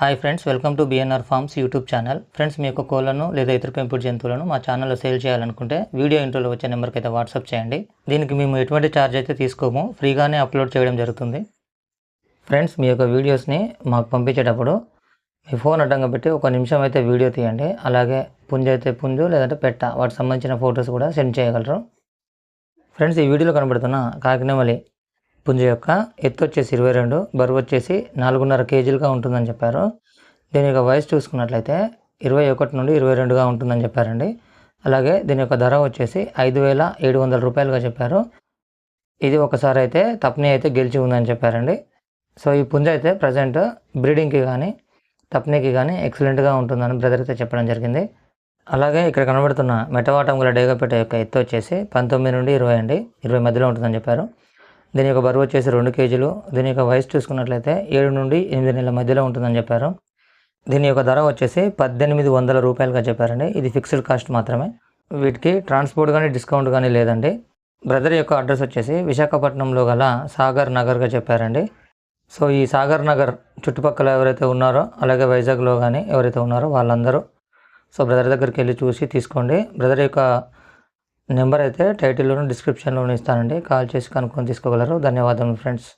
Hi friends welcome to BNR farms YouTube channel friends మీ యొక్క కోళ్ళను లేదా ఇతర పెంపుడు జంతువులను మా ఛానల్లో సేల్ చేయాలనుకుంటే వీడియో ఇంట్రోలో వచ్చే నెంబర్కి అయితే వాట్సాప్ చేయండి. దీనికి మేము ఎటువంటి ఛార్జ్ అయితే తీసుకోము ఫ్రీగానే అప్లోడ్ చేయడం జరుగుతుంది. ఫ్రెండ్స్ మీ యొక్క వీడియోస్ని మాకు పంపించేటప్పుడు మీ ఫోన్ అడ్డంగా పెట్టి ఒక నిమిషం అయితే వీడియో తీయండి. అలాగే పుంజు అయితే పుంజు లేదంటే పెట్ట వాటికి సంబంధించిన ఫొటోస్ కూడా సెండ్ చేయగలరు. ఫ్రెండ్స్ ఈ వీడియోలో కనబడుతున్న కాకినమలి పుంజ యొక్క ఎత్తు వచ్చేసి ఇరవై రెండు బరువు వచ్చేసి నాలుగున్నర కేజీలుగా ఉంటుందని చెప్పారు. దీని యొక్క వయసు చూసుకున్నట్లయితే ఇరవై ఒకటి నుండి ఇరవై రెండుగా ఉంటుందని చెప్పారండి. అలాగే దీని యొక్క ధర వచ్చేసి ఐదు వేల ఏడు వందల రూపాయలుగా చెప్పారు. ఇది ఒకసారి అయితే తప్ని అయితే గెలిచి ఉందని చెప్పారండి. సో ఈ పుంజ అయితే ప్రజెంట్ బ్రీడింగ్కి కానీ తప్నీకి కానీ ఎక్సలెంట్గా ఉంటుందని బ్రదర్ అయితే చెప్పడం జరిగింది. అలాగే ఇక్కడ కనబడుతున్న మెటవాటం గల డేగపేట యొక్క ఎత్తు వచ్చేసి పంతొమ్మిది నుండి ఇరవై అండి. ఇరవై మధ్యలో ఉంటుందని చెప్పారు. దీని యొక్క బరువు వచ్చేసి రెండు కేజీలు. దీని యొక్క వయసు చూసుకున్నట్లయితే ఏడు నుండి ఎనిమిది నెలల మధ్యలో ఉంటుందని చెప్పారు. దీని యొక్క ధర వచ్చేసి పద్దెనిమిది వందల రూపాయలుగా చెప్పారండి. ఇది ఫిక్స్డ్ కాస్ట్ మాత్రమే. వీటికి ట్రాన్స్పోర్ట్ కానీ డిస్కౌంట్ కానీ లేదండి. బ్రదర్ యొక్క అడ్రస్ వచ్చేసి విశాఖపట్నంలో గల సాగర్ నగర్గా చెప్పారండి. సో ఈ సాగర్ నగర్ చుట్టుపక్కల ఎవరైతే ఉన్నారో అలాగే వైజాగ్లో కానీ ఎవరైతే ఉన్నారో వాళ్ళందరూ సో బ్రదర్ దగ్గరికి వెళ్ళి చూసి తీసుకోండి. బ్రదర్ యొక్క నెంబర్ అయితే టైటిల్లోను డిస్క్రిప్షన్లోను ఇస్తానండి. కాల్ చేసి కనుక్కొని తీసుకోగలరు. ధన్యవాదాలు ఫ్రెండ్స్.